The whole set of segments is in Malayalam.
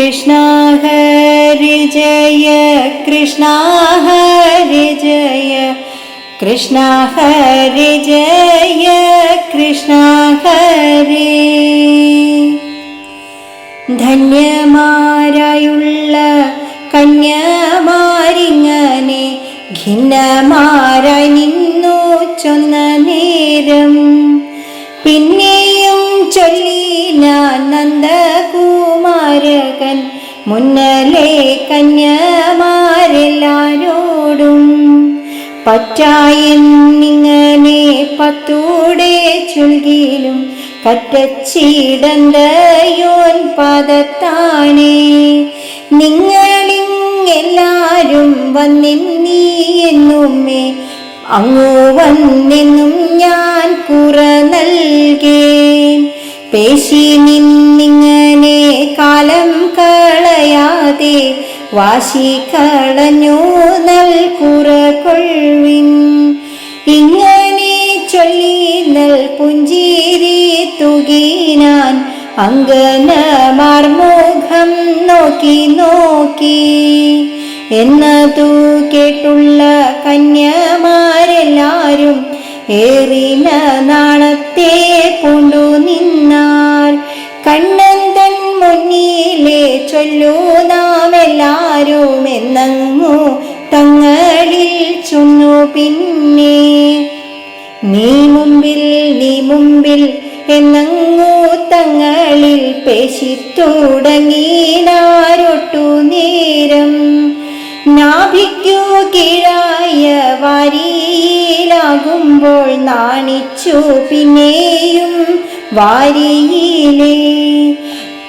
കൃഷ്ണ ഹരി ജയ കൃഷ്ണ ഹരി ജയ. കൃഷ്ണ ഹരി ജയ കൃഷ്ണ ഹരി. ധന്യമാരായുള്ള കന്യമാരിങ്ങനെ ഖിന്നമാരായി നിന്നു ചൊന്ന നേരം. പിന്നെയും ചൊല്ലി ഞാൻ നന്ദകുമാരകൻ മുന്നലെ കന്യമാരെല്ലാരോടും പറ്റായെന്നിങ്ങനെ പത്തൂടെ ചുൽകിയിലും കറ്റച്ചിടന്തയോൻ പദത്താണേ. നിങ്ങളിങ്ങെല്ലാരും വന്നിന്നീ എന്നുമേ അങ്ങു വന്നെന്നും ഞാൻ കുറ നൽകേൻ. പേശി നിന്നിങ്ങനെ കാലം കളയാതെ വാശി കളഞ്ഞു നൽകുറ കൊഴുവിൻ ഇങ്ങനെ ചൊല്ലി നൽ പുഞ്ചിരി തുകിനാൻ അങ്കനമാർമുഖം നോക്കി നോക്കി. എന്നതു കേട്ടുള്ള കന്യമാരെല്ലാരും ഏറിന നാളത്തെ പിന്നെ. നീ മുമ്പിൽ നീ മുമ്പിൽ എന്നങ്ങോ തങ്ങളിൽ പേശി തുടങ്ങിനാരൊട്ടു നേരം. നാഭിക്കു കീഴായ വാരിയിലാകുമ്പോൾ നാണിച്ചു പിന്നെയും വാരിയിലേ.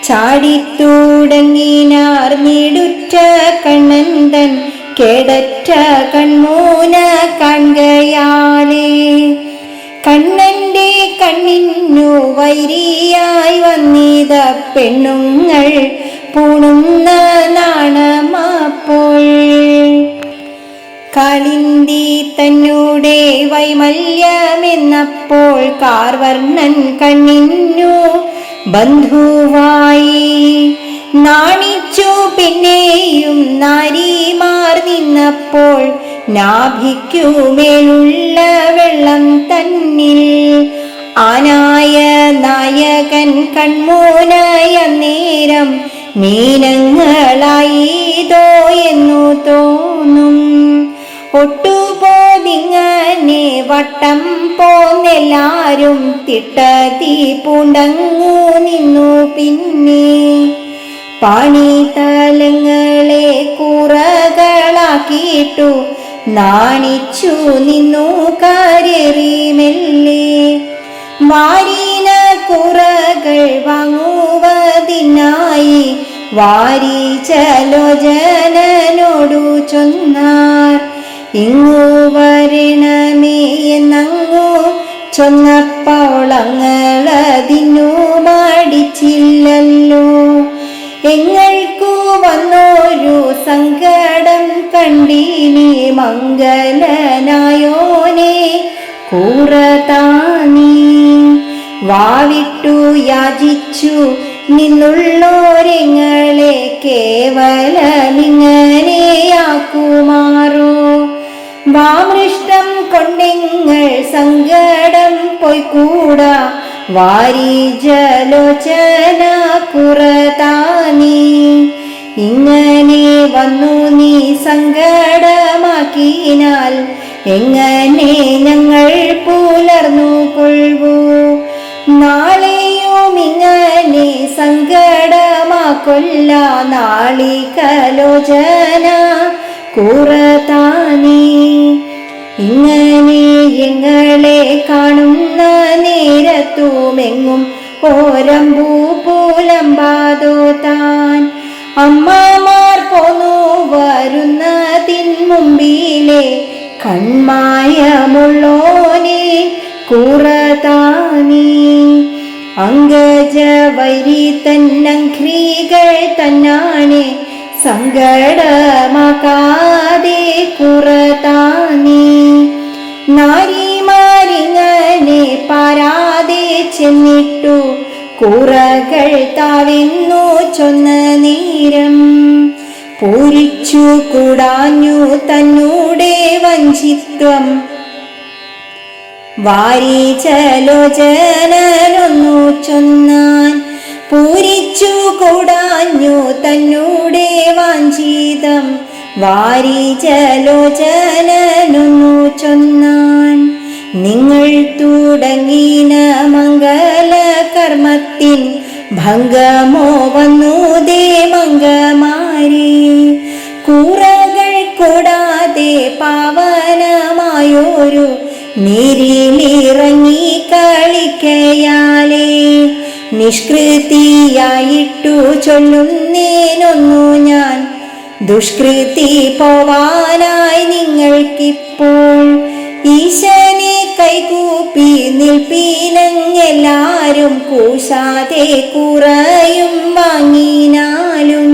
ചാടിത്തുടങ്ങിനാർ നീടുറ്റ കണ്ണന്തൻ കേടറ്റ കൺമൂന കാൺകയാലേ. കണ്ണന്റെ കണ്ണിനു വൈരിയായി വന്നിത പെണ്ണുങ്ങൾ പൂണുന്ന നാണമാപ്പോൾ. കാളിന്തി തന്നൂടെ വൈമല്യമെന്നപ്പോൾ കാർവർണൻ കണ്ണിനു ബന്ധുവായി. നാണിച്ചു പിന്നെയും നാരിമാർ നിന്നപ്പോൾ നാഭിക്കുമേലുള്ള വെള്ളം തന്നിൽ. ആനായ നായകൻ കൺമൂനായ നേരം മീനങ്ങളായിതോ എന്നു തോന്നും. ഒട്ടുപോതിങ്ങനെ വട്ടം പോന്നെല്ലാരും തിട്ടതി പൂണ്ടങ്ങു നിന്നു പിന്നെ. പാണിതലങ്ങളെ കുറകളാക്കിയിട്ടു നാണിച്ചു നിന്നു കരറിമെല്ലേ വാരിന കുറകൾ വാങ്ങുവതിനായി വാരി ചലോചനോടു ചൊന്നാർ. ഇങ്ങു വരണമേ എന്നങ്ങു ചൊന്നപ്പോളങ്ങളതിനു മടിച്ചില്ലല്ലോ. എങ്ങൾക്കു വന്നോരു സങ്കടം കണ്ടീനി മംഗലനായോനെ. കൂറതാനീ വാവിട്ടു യാചിച്ചു നിന്നുള്ളോരെങ്ങളെ കേവലമിങ്ങനെയാക്കുമാറോ. വാമൃഷ്ടം കൊണ്ടെങ്ങൾ സങ്കടം പൊയ്ക്കൂടാ. വാരി ജലോചന കുറതാനീ ഇങ്ങനെ വന്നു നീ സങ്കടമാക്കിയാൽ എങ്ങനെ ഞങ്ങൾ പുലർന്നു കൊള്ളൂ? നാളെയും ഇങ്ങനെ സങ്കടമാക്കൊല്ല നാളികലോചന കുറതാനീ ഇങ്ങനെ ഞങ്ങളെ കാണുന്ന നേരത്തുമെങ്ങും ഓരമ്പൂ പൂലമ്പാതോ താൻ. അമ്മമാർ പോന്നു വരുന്നതിൻ മുമ്പിലെ കൺമായമുള്ളോനെ കുറതാനീ. അങ്കജ വൈരി തന്നീകൾ തന്നാണ് സങ്കടമാകാതെ കുറതാനീ. നാരിമാരിങ്ങനെ പാരാതെ ചെന്നിട്ടു കൂറകൾ താവിന്നു ചൊന്ന നേരം. പൂരിച്ചു കൂടാഞ്ഞു തന്നൂടെ വഞ്ചിത്വം. വാരി ചലോചനൊന്നു ചൊന്നാൻ പൂരിച്ചു കൂടാഞ്ഞു തന്നൂടെ വാഞ്ചിതം. വാരിചലോചനൊന്നു ചൊന്നാൻ. നിങ്ങൾ തുടങ്ങിന മംഗല കർമ്മത്തിൻ ഭംഗമോ വന്നു ദേ മംഗമാരി. കൂറകൾ കൂടാതെ പാവനമായൊരു നീരിലിറങ്ങി കളിക്കയാലേ നിഷ്കൃതിയായിട്ടു ചൊല്ലുന്നേനൊന്നു ഞാൻ. ദുഷ്കൃതി പോവാനായി നിങ്ങൾക്കിപ്പോൾ ഈശനെ കൈകൂപ്പി നിൽപ്പീനങ്ങെല്ലാരും കൂശാതെ കുറയും വാങ്ങിനാലും.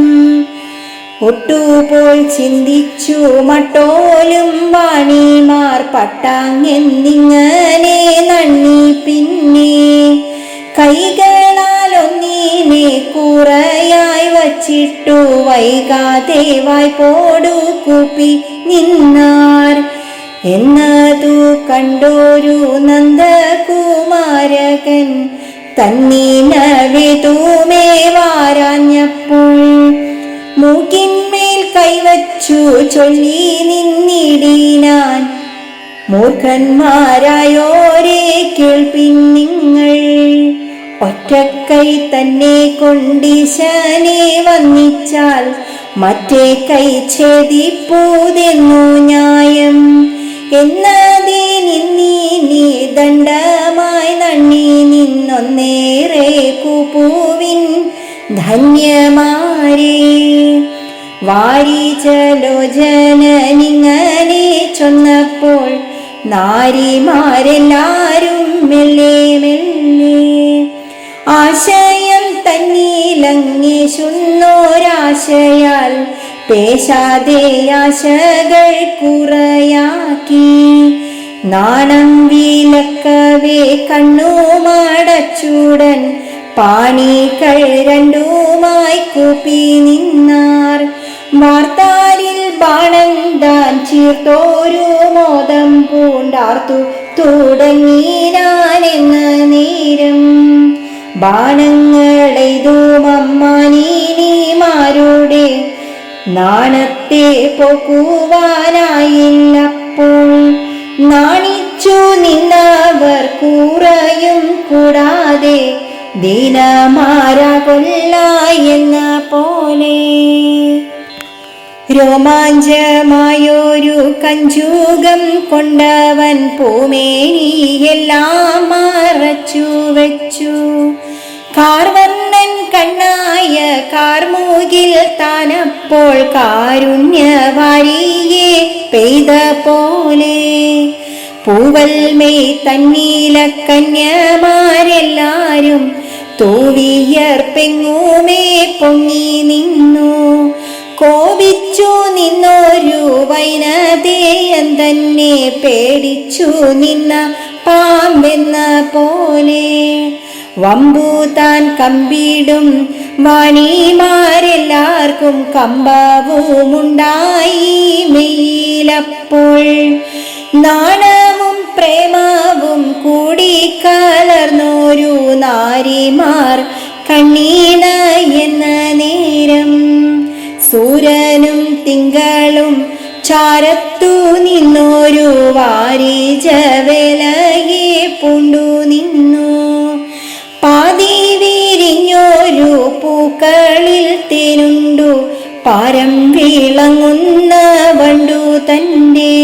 ഒട്ടുപോൽ ചിന്തിച്ചു മട്ടോലും വാണിമാർ പട്ടാങ്ങെന്നിങ്ങനെ നന്ദി പിന്നെ. കൈകളാൽ ഒന്നിനെ കുറയായി വച്ചിട്ടു വൈകാതെ വായ്പോടു കൂപ്പി നിന്നാർ. എന്നതു കണ്ടോരു നന്ദകുമാരകൻ തന്നീനവിതൂമേ വാരാഞ്ഞപ്പോൾ മൂക്കിന്മേൽ കൈവച്ചു ചൊല്ലി നിന്നിടീനാൻ. മൂർഖന്മാരായോരേ കേൾപ്പിൻ നിങ്ങൾ. ഒറ്റക്കൈ തന്നെ കൊണ്ടിശാനെ വന്നിച്ചാൽ മറ്റേ കൈ ഛേദിപ്പൂതെന്നു ന്യായം. എന്നതേ നിന്നീ ദണ്ഡമായി നണ്ണി നിന്നൊന്നേറെ കൂപ്പൂവിൻ ധന്യമാരേ. വാരിചലോചനനിങ്ങനെ ചൊന്നപ്പോൾ നാരിമാരെല്ലാരും മെല്ലെ ആശയം തന്നീലങ്ങേശുന്നോരാശയാൽ പേശാതെ ആശകൾ കുറയാക്കി. നാണം വിലക്കവേ കണ്ണുമടച്ചുടൻ പാണികൾ രണ്ടുമായി കൂപ്പി നിന്നാർ. വാർത്താലിൽ ബാണം താൻ ചീർത്തോരു മോദം പൂണ്ടാർത്തു. തുടങ്ങിനാനെന്ന നേരം ബാണങ്ങളെയ്തുമമ്മാനീനിമാരുടെ നാണത്തെ പോക്കുവാനായില്ലപ്പോൾ നാണിച്ചു നിന്നവർ കൂറയും കൂടാതെ ദീനമാര കൊല്ല എന്ന പോലെ. രോമാഞ്ചമായൊരു കഞ്ചൂകം കൊണ്ടവൻ പൂമേനിയെല്ലാം മറച്ചു വെച്ചു കണ്ണായ കാർമൂകിൽ താനപ്പോൾ കാരുണ്യവാരിയെ പെയ്ത പോലെ. പൂവൽമേ തന്നീല കന്യമാരെല്ലാരും തൂവിയർപ്പെങ്ങുമേ പൊങ്ങി നിന്നു. കോപിച്ചു നിന്നൊരു വൈനതേയൻ തന്നെ പേടിച്ചു നിന്ന പാമ്പെന്ന പോലെ. വമ്പു താൻ കമ്പിടും മണിമാരെല്ലാവർക്കും കമ്പാവുമുണ്ടായി മെയിലപ്പോൾ നാണവും പ്രേമവും കൂടി കലർന്നൊരു നാരിമാർ. കണ്ണീണ എന്ന നേരം സൂര്യനും തിങ്കളും ചാരത്തു നിന്നൊരു വാരിജവേലയെ പൂണ്ടു നിന്നു. പാരം വിളങ്ങുന്ന വണ്ടു തന്റെ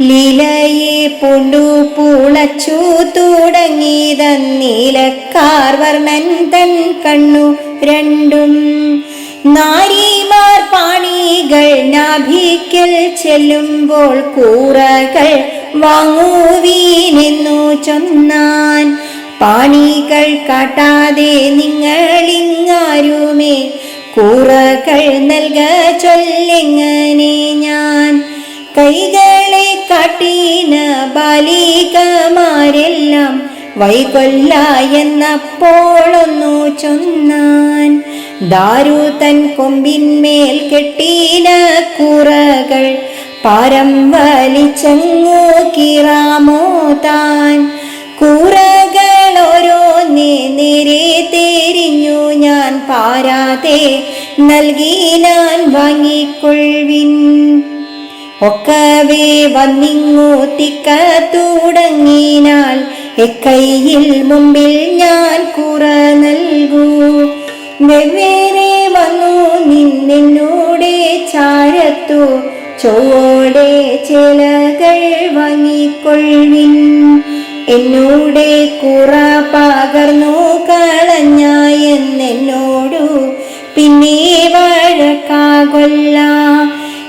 ലീലയെ പൂണ്ടു പൂളച്ചു തുടങ്ങിയതന്നീലക്കാർ വർണൻ തൻ കണ്ണു രണ്ടും. നാരിമാർ പാണികൾ നാഭിക്കൽ ചെല്ലുമ്പോൾ കൂറകൾ വാങ്ങുവീനെന്നു ചൊന്നാൻ. പാണികൾ കാട്ടാതെ നിങ്ങളിങ്ങാരുമേ കൂറകൾ നൽക ചൊല്ലിങ്ങനെ ഞാൻ. കൈകളെ കാട്ടീന ബാലികമാരെല്ലാം വൈകൊല്ല എന്നപ്പോളൊന്നു ചൊന്നാൻ. ദാരു തൻ കൊമ്പിന്മേൽ കെട്ടീന കുറകൾ പാരം വലിച്ചങ്ങു കിറാമോ താൻ. കൂറകൾ ഓരോന്നേ നേരെ തേരിഞ്ഞു ഞാൻ പാരാതെ നൽകി ഞാൻ വാങ്ങിക്കൊള്ളിൻ ഒക്കവേ വന്നിങ്ങു തിക്ക തുടങ്ങിനാൽ എക്കൈയിൽ മുമ്പിൽ ഞാൻ കുറ നൽകൂ. വെവ്വേറെ വന്നു നിന്നെന്നോടെ ചാരത്തു ചോടെ ചിലകൾ വാങ്ങിക്കൊള്ളിൻ എന്നോടെ കുറ പകർന്നു കളഞ്ഞ വഴക്കാകൊല്ല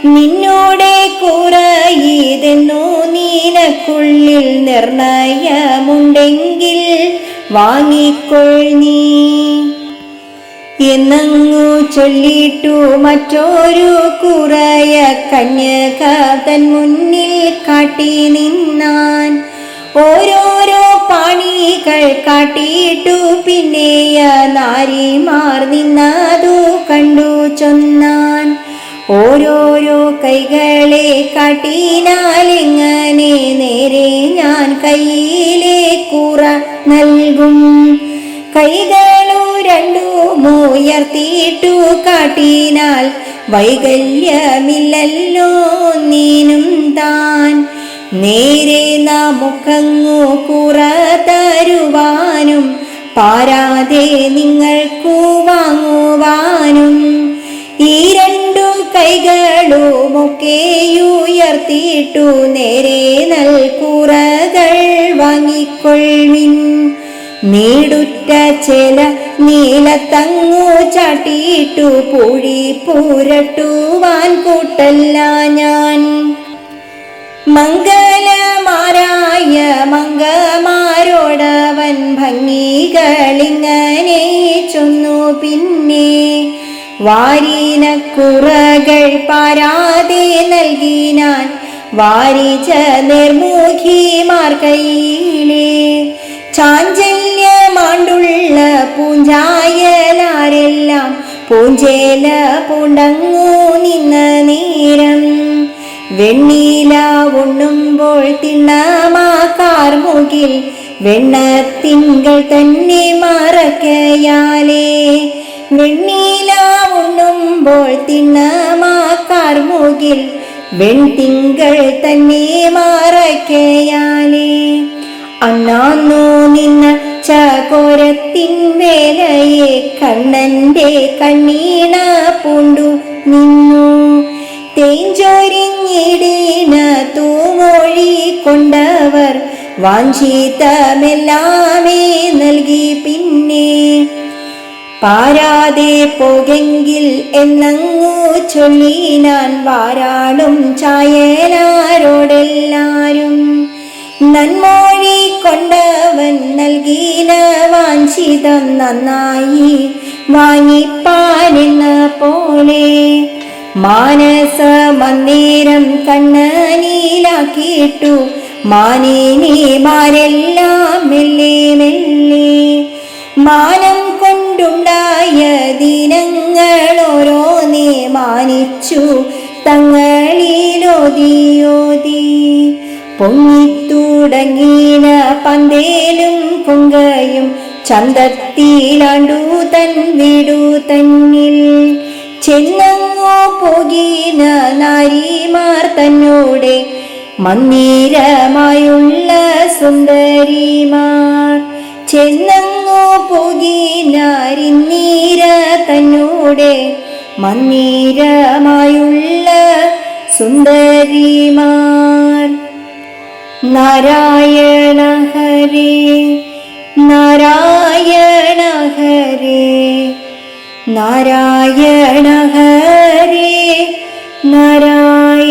നിന്നോടെ കുറയിതെന്നു നീനക്കുള്ളിൽ നിർണയമുണ്ടെങ്കിൽ വാങ്ങിക്കൊൾ നീ. എന്നങ്ങു ചൊല്ലിട്ടു മറ്റൊരു കുറയ കന്യക തൻ മുന്നിൽ കാട്ടി നിന്നാൻ. ഓരോരോ പാണികൾ കാട്ടിയിട്ടു പിന്നെയ നാരിമാർ നിന്നതു കണ്ടു ചൊന്നാൻ. ഓരോരോ കൈകളെ കാട്ടിനാലിങ്ങനെ നേരെ ഞാൻ കയ്യിലെ കൂറ നൽകും. കൈകളു രണ്ടും ഉയർത്തിയിട്ടു കാട്ടിനാൽ വൈകല്യമില്ലല്ലോ നീനും താൻ. നേരെ നമുക്കങ്ങു കുറ തരുവാനും പാരാതെ നിങ്ങൾക്കു വാങ്ങുവാനും. ഈ രണ്ടു കൈകളുമൊക്കെ ഉയർത്തിയിട്ടു നേരെ നൽകുറകൾ വാങ്ങിക്കൊള്ളിൻ നീടുറ്റ ചില നീലത്തങ്ങു ചാട്ടിയിട്ടു പൂഴി പൂരട്ടുവാൻ കൂട്ടല്ല ഞാൻ. മംഗലമാരായ മംഗമാരോടവൻ ഭംഗികളിങ്ങനെ ചൊന്നു പിന്നെ വാരീനക്കുറകൾ പാരാതെ നൽകിനാൻ വാരിച്ച നിർമുഖിമാർ കയ്യിലെ ചാഞ്ചല്യമാണ്ടുള്ള പൂഞ്ചായലാരെല്ലാം പൂഞ്ചേല പൂണ്ടങ്ങൂ നിന്ന നേരം വെണ്ണീല ഉണ്ണുമ്പോൾ തിണ്ണമാക്കാർ മുകിൽ വെണ്ണത്തിങ്കൾ തന്നെ മറക്കയാലേ. വെണ്ണീല ഉണ്ണുമ്പോൾ തിണ്ണമാക്കാർ മുകിൽ വെൺതിങ്കൾ തന്നെ മറക്കയാലേ. അന്നാന്നു നിന്ന ചകോരത്തിൻ വേലയെ കണ്ണന്റെ കണ്ണീണ പൂണ്ടു നിന്നു. തേഞ്ചൊരിഞ്ഞിടീന തൂമൊഴി കൊണ്ടവർ വാഞ്ചിതമെല്ലാമേ നൽകി പിന്നെ. പാരാതെ പോകെങ്കിൽ എന്നങ്ങു ചൊല്ലിനാൻ വാരാളും ചായലാരോടെല്ലാരും. നന്മൊഴി കൊണ്ടവൻ നൽകിന വാഞ്ചിതം നന്നായി വാങ്ങിപ്പാനെന്ന പോലെ. മാനസ മന്ദിരം കണ്ണനീലാക്കിയിട്ടു. മാനേനിമാരെല്ലാം മെല്ലെ മെല്ലെ. മാനം കൊണ്ടുണ്ടായ ദിനങ്ങൾ ഓരോന്നേ മാനിച്ചു. തങ്ങളിലോതിയോതി. പൊങ്ങിത്തുടങ്ങിന പന്തേലും പൊങ്കയും ചന്തത്തിലാണ്ടു തൻ വീടു തന്നിൽ. ചെന്നങ്ങോ പോകീന നാരിമാർ തന്നോടെ മന്ദിരമായുള്ള സുന്ദരിമാർ. ചെന്നങ്ങോ പോകീനാരിന്നീര തന്നോടെ മന്ദിരമായുള്ള സുന്ദരിമാർ. നാരായണ ഹരേ നാരായണ ഹരേ. നാരായണ ഹരേ നാരായണ